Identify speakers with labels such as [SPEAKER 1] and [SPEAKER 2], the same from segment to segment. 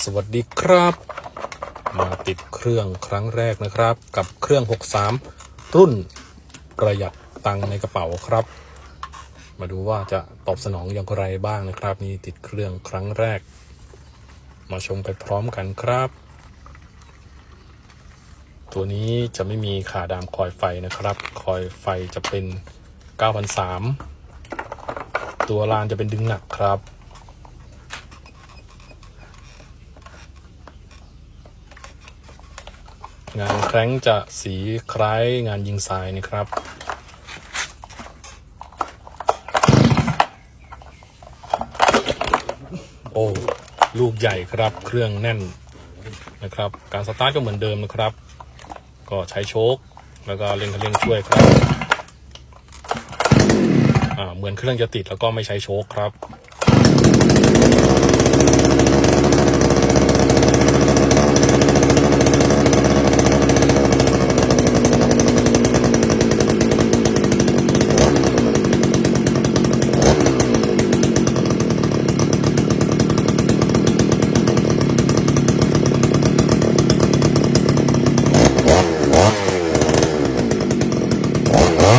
[SPEAKER 1] สวัสดีครับ มาติดเครื่องครั้งแรกนะครับ กับเครื่อง 63 รุ่นประหยัดตังในกระเป๋าครับ มาดูว่าจะตอบสนองอย่างไรบ้างนะครับ นี่ติดเครื่องครั้งแรก มาชมไปพร้อมกันครับ ตัวนี้จะไม่มีขาดามคอยไฟนะครับ คอยไฟจะเป็น 9,003ตัวลานจะเป็นดึงหนักครับ งานแคร้งจะสีคล้ายงานยิงทรายนะครับ โอ้ลูกใหญ่ครับเครื่องแน่นนะครับ การสตาร์ทก็เหมือนเดิมนะครับ ก็ใช้โชคแล้วก็เร่งคันเร่งช่วยครับเหมือนเครื่องจะติดแล้วก็ไม่ใช้โชคครับ เคร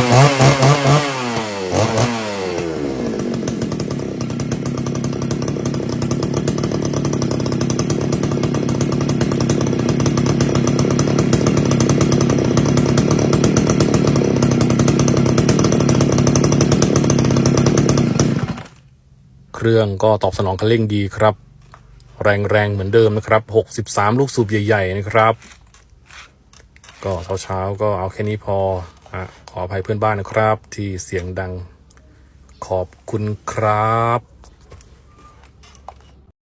[SPEAKER 1] ื่องก็ตอบสนองคันเร่งดีครับแรงแรงๆ เหมือนเดิมนะครับ 63 ลูกสูบใหญ่ ๆ นะครับ ก็เช้าๆ ก็เอาแค่นี้พอ ขออภัยเพื่อนบ้านนะครับ ที่เสียงดังขอบคุณครับ